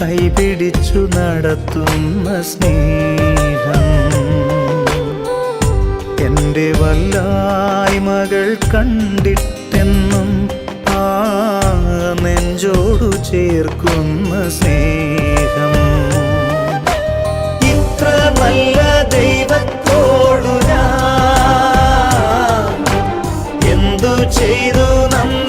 കൈപിടിച്ചു നടത്തുന്ന സ്നേഹം. എന്റെ വല്ലായ്മകൾ കണ്ടിട്ടെന്നും ആ നെഞ്ചോടു ചേർക്കുന്ന സ്നേഹം. ഇത്ര നല്ല ദൈവത്തോടു ചെയ്തു നമ്മൾ